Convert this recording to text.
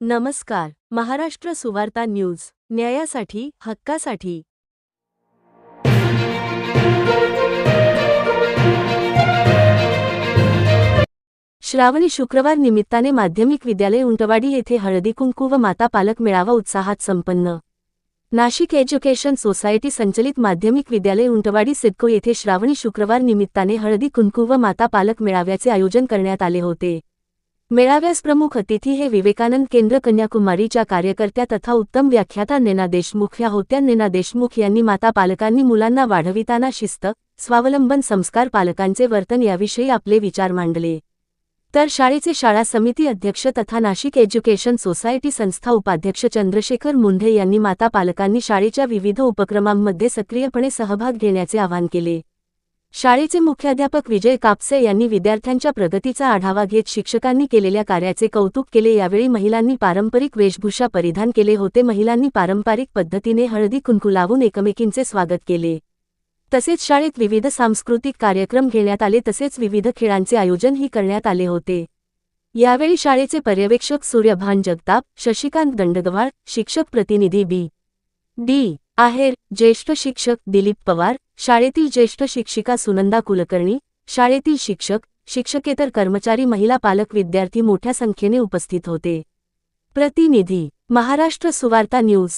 नमस्कार महाराष्ट्र सुवार्ता न्यूज न्यायासाठी हक्कासाठी. श्रावणी शुक्रवार निमित्ताने माध्यमिक विद्यालय उंटवाडी येथे हळदी कुंकू व माता पालक मेळावा उत्साहात संपन्न. नाशिक एज्युकेशन सोसायटी संचलित माध्यमिक विद्यालय उंटवाडी सिडको येथे श्रावणी शुक्रवार निमित्ताने हळदी कुंकू व माता पालक मेळाव्याचे आयोजन करण्यात आले होते. मेळाव्यास प्रमुख अतिथी हे विवेकानंद केंद्र कन्याकुमारीच्या कार्यकर्त्या तथा उत्तम व्याख्याता नेना देशमुख. या होत्या. नेना देशमुख यांनी माता पालकांनी मुलांना वाढविताना शिस्त स्वावलंबन संस्कार पालकांचे वर्तन याविषयी आपले विचार मांडले. तर शाळेचे शाळा समिती अध्यक्ष तथा नाशिक एज्युकेशन सोसायटी संस्था उपाध्यक्ष चंद्रशेखर मुंढे यांनी माता पालकांनी शाळेच्या विविध उपक्रमांमध्ये सक्रियपणे सहभाग घेण्याचे आवाहन केले. शाळेचे मुख्याध्यापक विजय कापसे यांनी विद्यार्थ्यांच्या प्रगतीचा आढावा घेत शिक्षकांनी केलेल्या कार्याचे कौतुक केले. यावेळी महिलांनी पारंपरिक वेशभूषा परिधान केले होते. महिलांनी पारंपरिक पद्धतीने हळदी कुंकू लावून एकमेकींचे स्वागत केले. तसेच शाळेत विविध सांस्कृतिक कार्यक्रम घेण्यात आले. तसेच विविध खेळांचे आयोजनही करण्यात आले होते. यावेळी शाळेचे पर्यवेक्षक सूर्यभान जगताप शशिकांत दंडगवाळ शिक्षक प्रतिनिधी बी. डी. आहेर ज्येष्ठ शिक्षक दिलीप पवार शाळेतील ज्येष्ठ शिक्षिका सुनंदा कुलकर्णी शाळेतील शिक्षक शिक्षकेतर कर्मचारी महिला पालक विद्यार्थी मोठ्या संख्येने उपस्थित होते. प्रतिनिधी महाराष्ट्र सुवार्ता न्यूज.